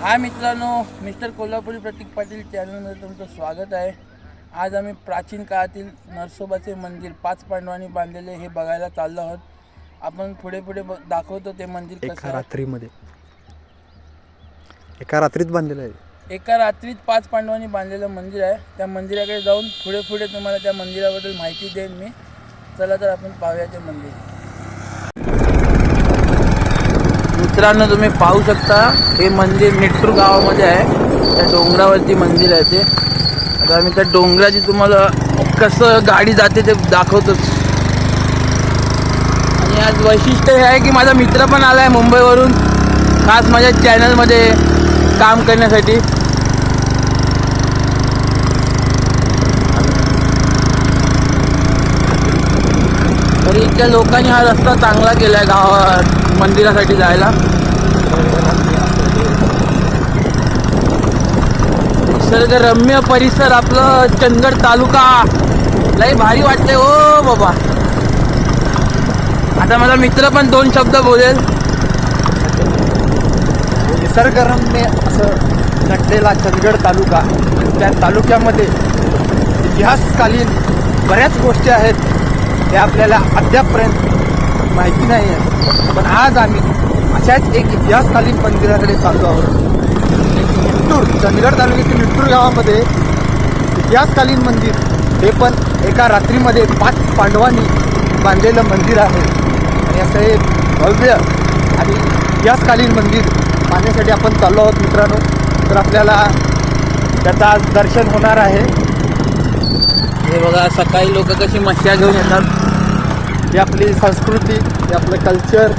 हा मित्रांनो मिस्टर कोल्हापुरी प्रतीक पाटील चॅनलमध्ये तुमचं स्वागत आहे. आज आम्ही प्राचीन काळातील नरसोबाचे मंदिर पाच पांडवांनी बांधलेले हे बघायला चाललो आहोत. आपण पुढे पुढे ब- दाखवतो ते मंदिर एका. रात्रीमध्ये. एका रात्रीत बांधलेलं आहे. एका रात्रीत पाच पांडवांनी बांधलेलं मंदिर आहे. त्या मंदिराकडे जाऊन पुढे पुढे तुम्हाला त्या मंदिराबद्दल माहिती देईन मी. चला तर आपण पाहूया ते मंदिर. मित्रांनो तुम्ही पाहू शकता हे मंदिर मिठूर गावामध्ये आहे. त्या डोंगरावरती मंदिर आहे ते. आता आम्ही त्या डोंगराची तुम्हाला कसं गाडी जाते ते दाखवतोच. आणि आज वैशिष्ट्य हे आहे की माझा मित्र पण आला आहे मुंबईवरून खास माझ्या चॅनलमध्ये काम करण्यासाठी तरी इथल्या लोकांनी हा रस्ता चांगला केला आहे गावात मंदिरासाठी जायला. निसर्गरम्य परिसर आपलं चंदगड तालुका. लय भारी वाटतंय ओ बाबा. आता माझा मित्र पण दोन शब्द बोलेल. निसर्गरम्य असं नटलेला चंदगड तालुका. त्या तालुक्यामध्ये इतिहासकालीन बऱ्याच गोष्टी आहेत. हे आपल्याला अद्यापपर्यंत माहिती नाही आहे. पण आज आम्ही अशाच एक इतिहासकालीन मंदिराकडे चाललो आहोत. निट्टूर चंदगड तालुक्यातील निट्टूर गावामध्ये इतिहासकालीन मंदिर हे पण एका रात्रीमध्ये पाच पांडवांनी बांधलेलं मंदिर आहे. आणि असं हे भव्य आणि इतिहासकालीन मंदिर पाहण्यासाठी आपण चाललो आहोत मित्रांनो. तर आपल्याला त्याचं आज दर्शन होणार आहे. हे बघा सकाळी लोक कशी मच्छ्या घेऊन येतात. ही आपली संस्कृती हे आपलं कल्चर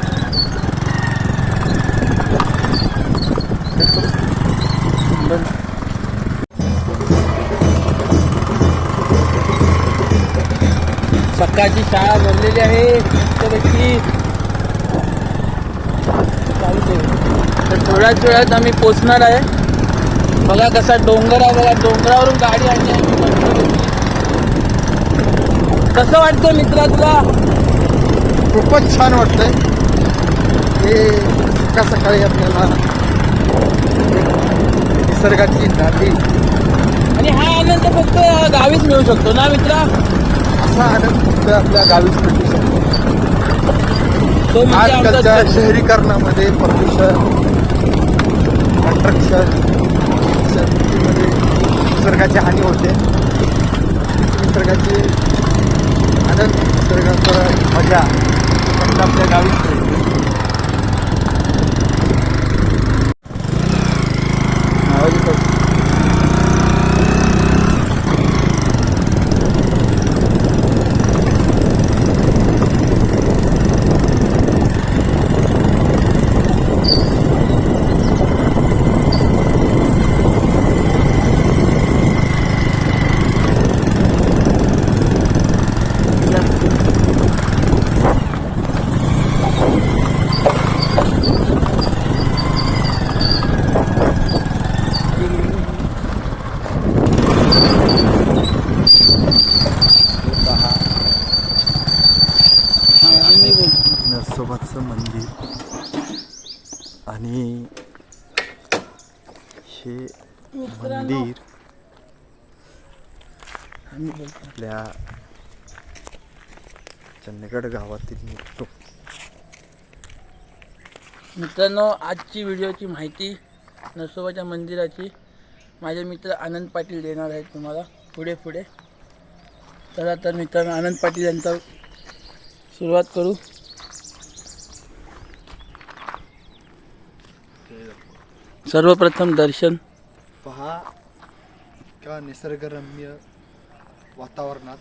सकाळची शाळा भरलेली आहे. मस्तपैकी तर थोड्याच वेळात आम्ही पोचणार आहे. बघा कसा डोंगर आहे बघा डोंगरावरून गाडी आणली आहे. कसं वाटतं मित्रा तुला? खूपच छान वाटतंय. हे सकाळ सकाळी आपल्याला निसर्गाची नादी. आणि हा आनंद फक्त गावीच मिळू शकतो ना मित्रा? असा आनंद फक्त आपल्या गावीच भेटू शकतो. तो म्हणजे आजकालच्या शहरीकरणामध्ये प्रदूषण कंस्ट्रक्शन निसर्गाची हानी होते. निसर्गाची आनंद निसर्गाचा मजा. फक्त आपल्या गावीच मिळते आवाज येतो. हा, मी बोलतो. नरसोबाचं मंदिर. आणि हे मंदिर. आपल्या चंदगड गावातील निघतो. मित्रांनो आजची व्हिडिओची माहिती नरसोबाच्या मंदिराची माझे मित्र आनंद पाटील देणार आहेत तुम्हाला पुढे पुढे. चला तर मित्रांनो आनंद पाटील यांचा सुरुवात करू. सर्वप्रथम दर्शन. पहा का निसर्गरम्य वातावरणात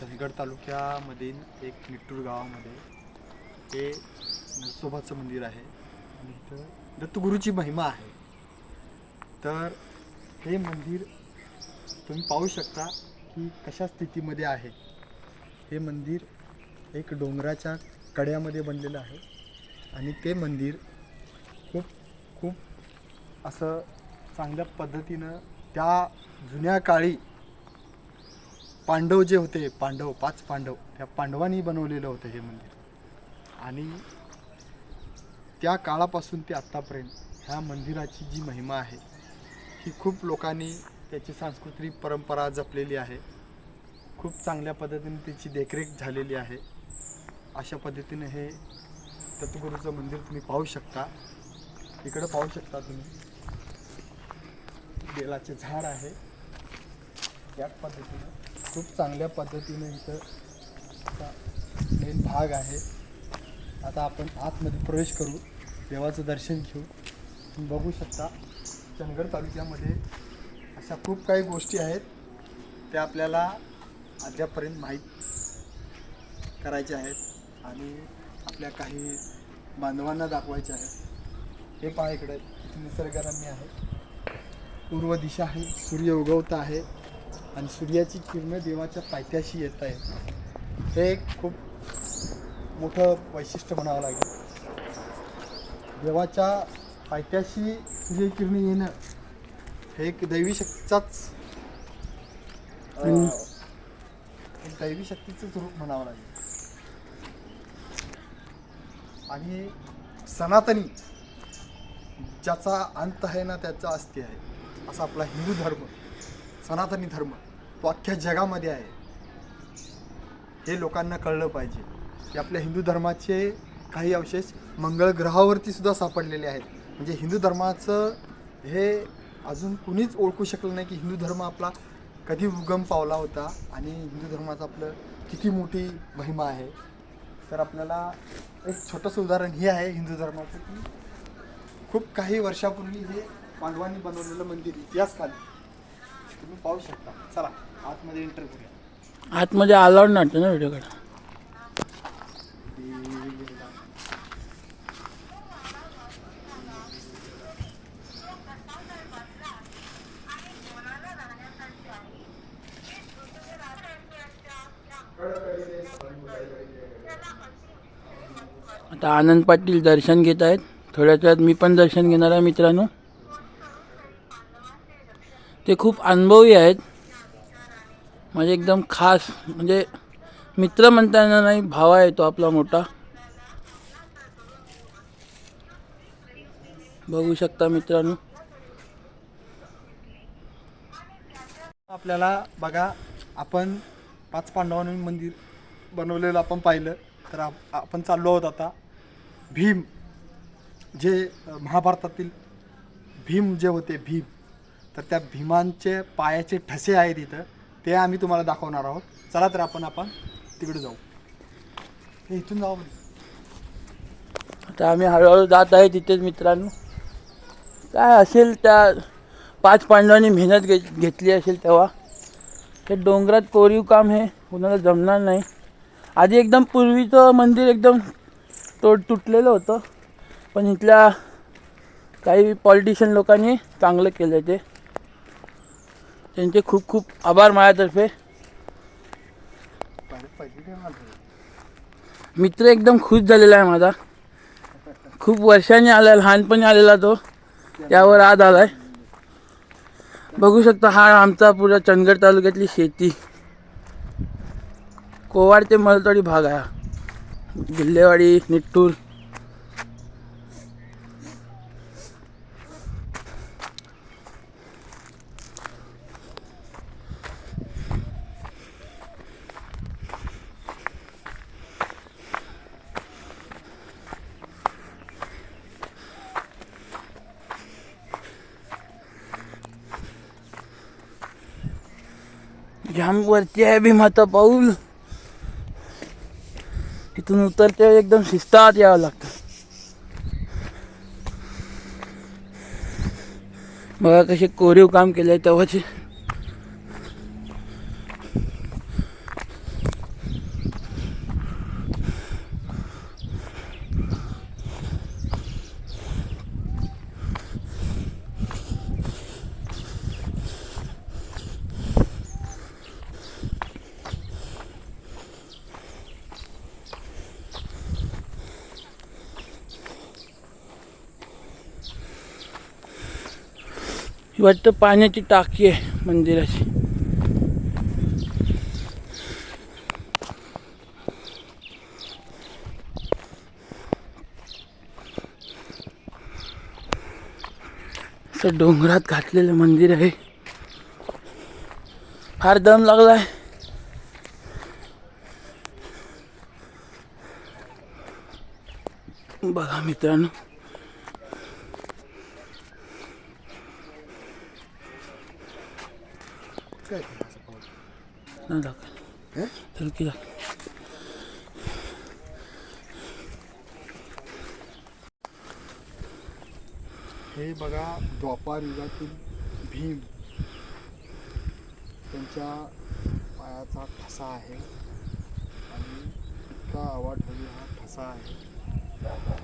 चंदगड तालुक्यामधील एक निट्टूर गावामध्ये हे नरसोबाचं मंदिर आहे. आणि इथं दत्तगुरूची महिमा आहे. तर हे मंदिर तुम्ही पाहू शकता की कशा स्थितीमध्ये आहे. हे मंदिर एक डोंगराच्या कड्यामध्ये बनलेलं आहे. आणि ते मंदिर खूप खूप असं चांगल्या पद्धतीनं त्या जुन्या काळी पांडव जे होते पांडव पाच पांडव त्या पांडवांनी बनवलेलं होतं हे मंदिर. आणि त्या काळापासून ते आत्तापर्यंत ह्या मंदिराची जी महिमा आहे ही खूप लोकांनी त्याची सांस्कृतिक परंपरा जपलेली आहे. खूप चांगल्या पद्धतीने त्याची देखरेख झालेली आहे. अशा पद्धतीने हे दत्तगुरूचं मंदिर तुम्ही पाहू शकता. इकडं पाहू शकता तुम्ही. बेलाचे झाड आहे. याच पद्धतीनं खूप चांगल्या पद्धतीने इथं मेन भाग आहे. आता आपण आतमध्ये प्रवेश करू देवाचं दर्शन घेऊ. तुम्ही बघू शकता चंदगड तालुक्यामध्ये अशा खूप काही गोष्टी आहेत. त्या आपल्याला अद्यापर्यंत माहीत करायच्या आहेत. आणि आपल्या काही बांधवांना दाखवायच्या आहेत हे पहा इकडे निसर्गरम्य आहे. पूर्व दिशा आहे सूर्य उगवत आहे आणि सूर्याची किरणं देवाच्या पायथ्याशी येत आहेत. हे एक खूप मोठं वैशिष्ट्य म्हणावं लागेल. देवाच्या पायथ्याशी सूर्यकिरणे येणं हे एक दैवी शक्तीचाच दैवी शक्तीचंच रूप म्हणावं लागेल. आणि सनातनी ज्याचा अंत आहे ना त्याचा अस्ति आहे. असा आपला हिंदू धर्म सनातनी धर्म तो अख्ख्या जगामध्ये आहे. हे लोकांना कळलं पाहिजे की आपल्या हिंदू धर्माचे काही अवशेष मंगळ ग्रहावरती सुद्धा सापडलेले आहेत. म्हणजे हिंदू धर्माचं हे अजून कुणीच ओळखू शकलं नाही की हिंदू धर्म आपला कधी उगम पावला होता आणि हिंदू धर्माचं आपलं किती मोठी महिमा आहे. तर आपल्याला एक छोटंसं उदाहरण हे आहे हिंदू धर्माचं की खूप काही वर्षापूर्वी हे पांडवांनी बनवलेलं मंदिर इतिहासकाली तुम्ही पाहू शकता. चला आतमध्ये एंटर करूया. आतमध्ये अलाउड नव्हतं ना व्हिडिओ आता आनंद पाटील दर्शन घेत आहेत. थोड्याच वेळात मी पण दर्शन घेणार आहे मित्रांनो. ते खूप अनुभवी आहेत. म्हणजे एकदम खास म्हणजे मित्र म्हणता येणार नाही भावा येतो आपला मोठा. बघू शकता मित्रांनो. आपल्याला बघा आपण पाच पांडवांनी मंदिर बनवलेलं आपण पाहिलं. तर आप- आपण चाललो आहोत आता. भीम जे महाभारतातील भीम जे होते भीम तर त्या भीमांचे पायाचे ठसे आहेत इथं ते आम्ही तुम्हाला दाखवणार आहोत. चला तर आपण आपण तिकडे जाऊ. हे इथून जाऊ म्हणजे. आता आम्ही हळूहळू जात आहे तिथेच मित्रांनो. काय असेल त्या पाच पांडवांनी मेहनत घे घेतली असेल तेव्हा. हे डोंगरात कोरीव काम हे कुणाला जमणार नाही. आधी एकदम पूर्वीचं मंदिर एकदम तोड तुटलेलं होतं. पण इथल्या काही पॉलिटिशियन लोकांनी चांगलं केलं ते. त्यांचे खूप खूप आभार माझ्यातर्फे. मित्र एकदम खुश झालेला आहे माझा. खूप वर्षांनी आला लहानपणी आलेला तो. त्यावर आज आलाय. बघू शकता हा आमचा पुरा चंदगड तालुक्यातली शेती. कोवाड ते मलतोडी भाग आहे. गिल्लेवाडी निट्टूर. जाम वरती आहे भीमाचा पाऊल. तिथून उतरते एकदम शिस्तात यावं लागतं. बघा कसे कोरीव काम केलंय तेव्हाचे. वाटतं पाण्याची टाकी आहे मंदिराची. डोंगरात घातलेलं मंदिर आहे. फार दम लागलाय. बघा मित्रांनो. नाही दाखव. चल की दाखव हे बघा द्वापार युगातील भीम. त्यांच्या पायाचा ठसा आहे. आणि इतका अवाढव्य हा ठसा आहे.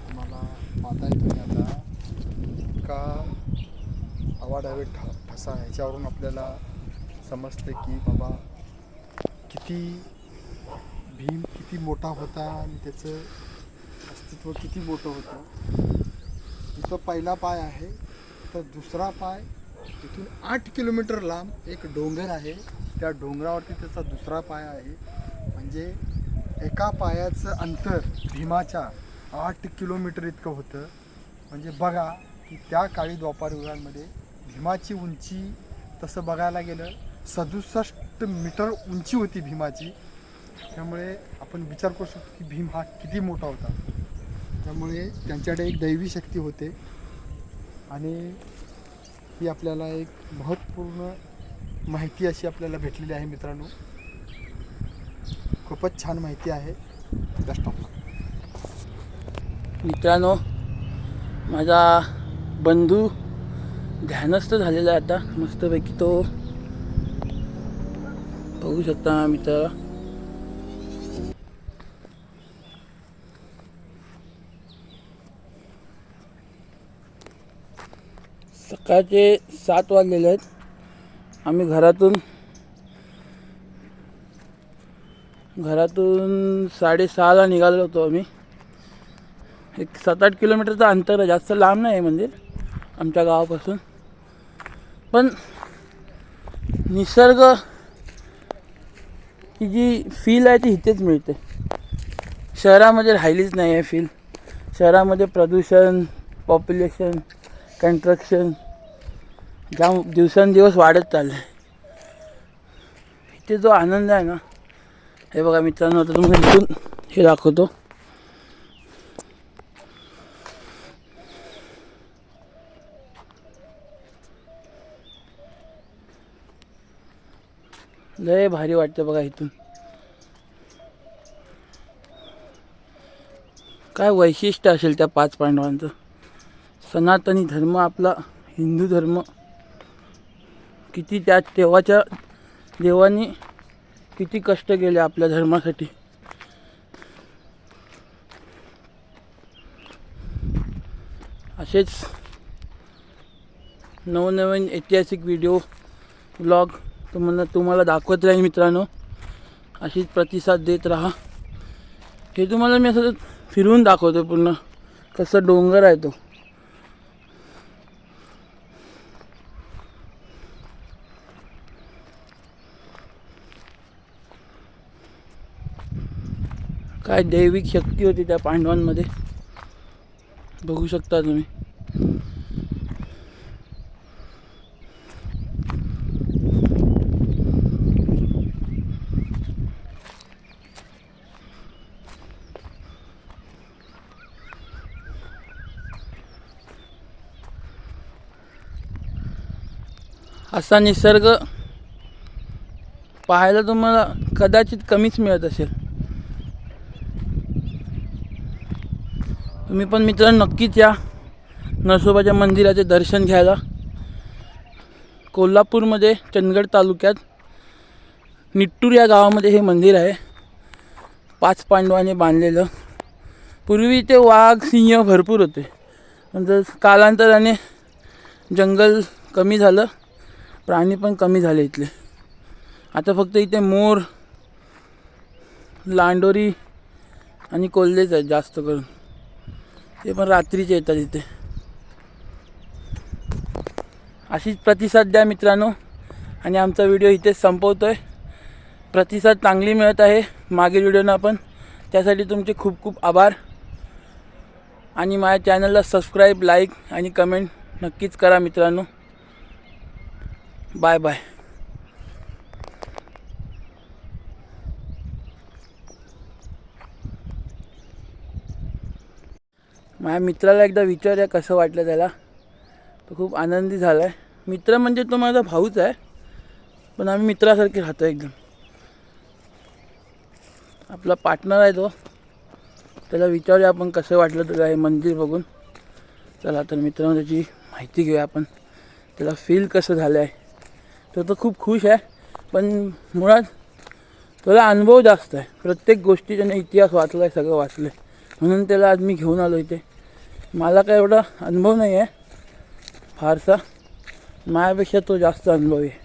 तुम्हाला पाहता येतो आता. इतका ठ ठसा आहे. याच्यावरून आपल्याला समजते की बाबा किती भीम किती मोठा होता आणि त्याचं अस्तित्व किती मोठं होतं तिथं पहिला पाय आहे तर दुसरा पाय तिथून आठ किलोमीटर लांब एक डोंगर आहे. त्या डोंगरावरती त्याचा दुसरा पाय आहे. म्हणजे एका पायाचं अंतर भीमाच्या आठ किलोमीटर इतकं होतं. म्हणजे बघा की त्या काळी द्वापार युगांमध्ये भीमाची उंची तसं बघायला गेलं सदुसष्ट मीटर उंची होती भीमाची. त्यामुळे आपण विचार करू शकतो की भीम हा किती मोठा होता. त्यामुळे त्यांच्याकडे एक दैवी शक्ती होते. आणि ही आपल्याला एक महत्त्वपूर्ण माहिती अशी आपल्याला भेटलेली आहे मित्रांनो. खूपच छान माहिती आहे. मित्रांनो माझा बंधू ध्यानस्थ झालेला आहे आता. मस्तपैकी तो बघू शकता आम्ही तर. सकाळचे सात वाजलेले आहेत. आम्ही घरातून घरातून साडेसहाला निघालो होतो आम्ही. एक सात आठ किलोमीटरचं अंतर आहे जास्त लांब नाही आहे मंदिर आमच्या गावापासून. पण निसर्ग की जी फील आहे ती इथेच मिळते. शहरामध्ये राहिलीच नाही आहे फील शहरामध्ये प्रदूषण पॉप्युलेशन कन्स्ट्रक्शन जाम दिवसेंदिवस वाढत चाललं आहे इथे जो आनंद आहे ना हे बघा मित्रांनो आता तुम्हाला इथून हे दाखवतो. लय भारी वाटतं बघा इथून. काय वैशिष्ट्य असेल त्या पाच पांडवांचं? सनातनी धर्म आपला हिंदू धर्म. किती त्या तेव्हाच्या देवानी किती कष्ट केले आपल्या धर्मासाठी. असेच नवनवीन ऐतिहासिक व्हिडिओ ब्लॉग तुम्हाला तुम्हाला दाखवत राहील मित्रांनो. अशीच प्रतिसाद देत राहा. हे तुम्हाला मी असं फिरवून दाखवतो पूर्ण. कसं डोंगर आहे तो. काय दैविक शक्ती होती त्या पांडवांमध्ये. बघू शकता तुम्ही. असा निसर्ग पाहायला तुम्हाला कदाचित कमीच मिळत असेल. तुम्ही पण मित्रांनो नक्कीच या नरसोबाच्या मंदिराचे दर्शन घ्यायला. कोल्हापूरमध्ये चंदगड तालुक्यात निट्टूर या गावामध्ये हे मंदिर आहे. पाच पांडवाने बांधलेलं. पूर्वी ते वाघ सिंह भरपूर होते. नंतर कालांतराने जंगल कमी झालं. प्राणी पण कमी झाले इथले. आता फक्त इथे मोर लांडोरी आणि कोल्हेच आहेत जास्त करून. ते पण रात्रीचे येतात इथे. अशीच प्रतिसाद द्या मित्रांनो. आणि आमचा व्हिडिओ इथेच संपवतो आहे प्रतिसाद चांगली मिळत आहे. मागील व्हिडिओनं पण त्यासाठी तुमचे खूप खूप आभार. आणि माझ्या चॅनलला सबस्क्राईब लाईक आणि कमेंट नक्कीच करा मित्रांनो. Bye bye. माझ्या मित्राला एकदा विचारूया कसं वाटलं त्याला. तो खूप आनंदी झाला आहे मित्र म्हणजे तो माझा भाऊच आहे. पण आम्ही मित्रासारखे राहतो एकदम. आपला पार्टनर आहे तो. त्याला विचारूया आपण कसं वाटलं तुला हे मंदिर बघून. चला तर मित्रांनो त्याची माहिती घेऊया आपण. त्याला फील कसं झालं आहे तो तर खूप खुश आहे. पण मुळात त्याला अनुभव जास्त आहे. प्रत्येक गोष्टी त्याने इतिहास वाचला आहे सगळं वाचलं आहे म्हणून त्याला आज मी घेऊन आलो इथे. मला काय एवढा अनुभव नाही आहे. फारसा. माझ्यापेक्षा तो जास्त अनुभवी आहे.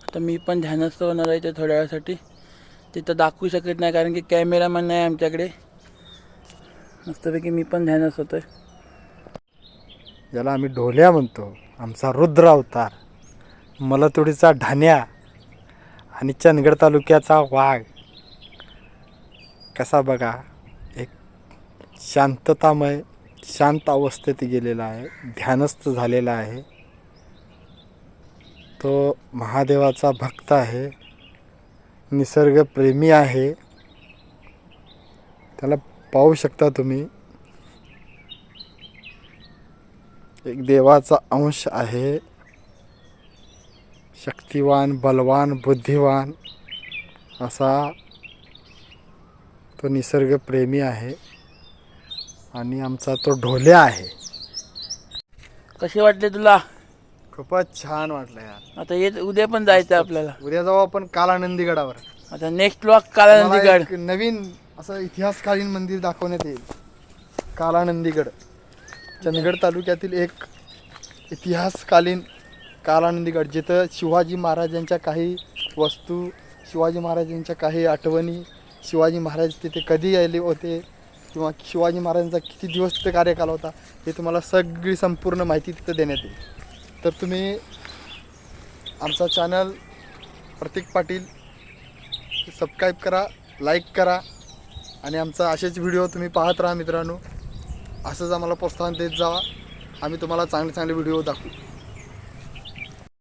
आता मी पण ध्यानस्थ होणार आहे ते थोड्या वेळासाठी. तिथं दाखवू शकत नाही कारण की कॅमेरामॅन नाही आमच्याकडे. मस्तपैकी मी पण ध्यानस्थ होतो ज्याला आम्ही ढोल्या म्हणतो. आमचा रुद्र अवतार. मलतुडीचा ढाण्या आणि चंदगड तालुक्याचा वाघ. कसा बघा एक शांततामय शांत अवस्थेत गेलेला आहे. ध्यानस्थ झालेला आहे. तो महादेवाचा भक्त आहे. निसर्गप्रेमी आहे. त्याला पाहू शकता तुम्ही. एक देवाचा अंश आहे. शक्तिवान बलवान बुद्धिवान असा तो निसर्गप्रेमी आहे आणि आमचा तो ढोल्या आहे. कसे वाटले तुला? खूपच छान वाटलं यार. आता येत उद्या पण जायचं आहे आपल्याला. उद्या जाऊ आपण कालानंदीगडावर. आता नेक्स्ट वॉक कालानंदी मला गड एक नवीन असं इतिहासकालीन मंदिर दाखवण्यात येईल. कालानंदीगड. चंदगड तालुक्यातील एक इतिहासकालीन कालानंदीगड जिथं शिवाजी महाराजांच्या काही वस्तू शिवाजी महाराजांच्या काही आठवणी शिवाजी महाराज तिथे कधी आले होते किंवा शिवाजी महाराजांचा किती दिवस तिथे कार्यकाल होता हे तुम्हाला सगळी संपूर्ण माहिती तिथं देण्यात येईल. तर तुम्ही आमचा चॅनल प्रतीक पाटील सबस्क्राईब करा लाईक करा आणि आमचा असेच व्हिडिओ तुम्ही पाहत राहा मित्रांनो. असंच आम्हाला प्रोत्साहन देत जावा. आम्ही तुम्हाला चांगले चांगले व्हिडिओ दाखवू.